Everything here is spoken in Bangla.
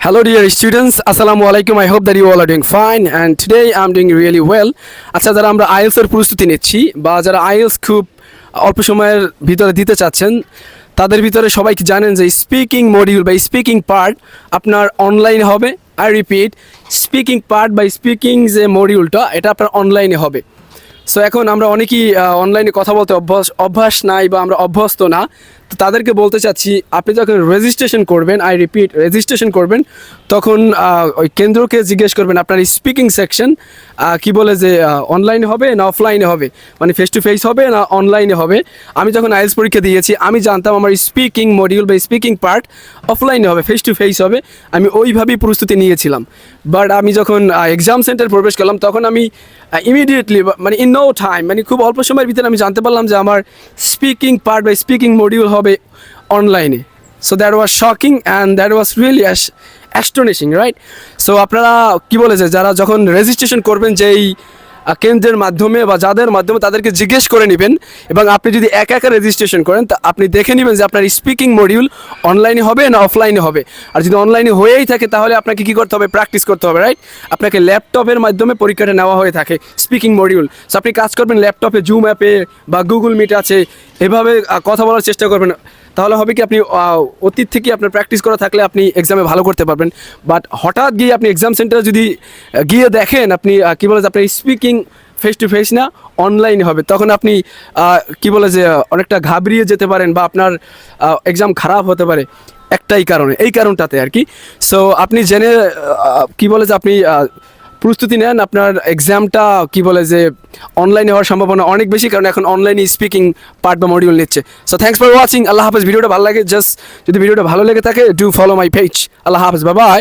Hello, dear students. Assalamu alaikum. I hope that you all are doing fine. And today I'm doing really well. আচ্ছা যারা আমরা আইএলস এর প্রস্তুতি নিচ্ছি বা যারা আইএলস খুব অল্প সময়ের ভিতরে দিতে চাচ্ছেন তাদের ভিতরে সবাই জানেন যে স্পিকিং মডিউল বা স্পিকিং পার্ট আপনার অনলাইনে হবে আই রিপিট স্পিকিং পার্ট বা স্পিকিং যে মডিউলটা এটা আপনার অনলাইনে হবে সো এখন আমরা অনেকেই অনলাইনে কথা বলতে অভ্যাস অভ্যাস নাই বা আমরা অভ্যস্ত না তো তাদেরকে বলতে চাচ্ছি, আপনি যখন রেজিস্ট্রেশন করবেন আই রিপিট রেজিস্ট্রেশন করবেন, তখন ওই কেন্দ্রকে জিজ্ঞেস করবেন আপনার স্পিকিং সেকশন কি বলে যে অনলাইনে হবে না অফলাইনে হবে? মানে ফেস টু ফেস হবে না অনলাইনে হবে? আমি যখন আইএলস পরীক্ষা দিয়েছি, আমি জানতাম আমার স্পিকিং মডিউল বা স্পিকিং পার্ট অফলাইনে হবে ফেস টু ফেস হবে। আমি ওইভাবেই প্রস্তুতি নিয়েছিলাম। বাট আমি যখন এক্সাম সেন্টার প্রবেশ করলাম, তখন আমি ইমিডিয়েটলি মানে ইন নো টাইম মানে খুব অল্প সময়ের ভিতরে আমি জানতে পারলাম যে আমার স্পিকিং পার্ট বা স্পিকিং মডিউল হবে অনলাইনে so that was shocking and that was really astonishing right so আপনারা কি বলেছে যারা যখন রেজিস্ট্রেশন করবেন যেই আহ, কেন্দ্রের মাধ্যমে বা যাদের মাধ্যমে তাদেরকে জিজ্ঞেস করে নেবেন এবং আপনি যদি একা একা রেজিস্ট্রেশন করেন তা আপনি দেখে নেবেন যে আপনার স্পিকিং মডিউল অনলাইনে হবে না অফলাইনে হবে। আর যদি অনলাইনে হয়েই থাকে তাহলে আপনাকে কী করতে হবে? প্র্যাকটিস করতে হবে রাইট আপনাকে ল্যাপটপের মাধ্যমে পরীক্ষাটা নেওয়া হয়ে থাকে স্পিকিং মডিউল সো আপনি কাজ করবেন ল্যাপটপে জুম অ্যাপে বা গুগল মিট আছে এভাবে কথা বলার চেষ্টা করবেন। তাহলে হবে কি আপনি অতীত থেকে আপনার প্র্যাকটিস করা থাকলে আপনি এক্সামে ভালো করতে পারবেন। বাট হঠাৎ গিয়ে আপনি এক্সাম সেন্টারে যদি গিয়ে দেখেন আপনি কি বলে আপনার স্পিকিং ফেস টু ফেস না অনলাইনে হবে, তখন আপনি কি বলে যে, অনেকটা ঘাবড়িয়ে যেতে পারেন বা আপনার এক্সাম খারাপ হতে পারে। একটাই কারণে, এই কারণটাতে আর কি। সো আপনি জেনে কি বলে যে আপনি প্রস্তুতি নেন। আপনার এক্সামটা কি বলে যে অনলাইনে হওয়ার সম্ভাবনা অনেক বেশি, কারণ এখন অনলাইনে স্পিকিং পার্ট বা মডিউল নিচ্ছে। So thanks for watching Allah হাফেজ। ভিডিওটা ভালো লাগে জাস্ট যদি ভিডিওটা ভালো লেগে থাকে do follow my page Allah হাফেজ। বাই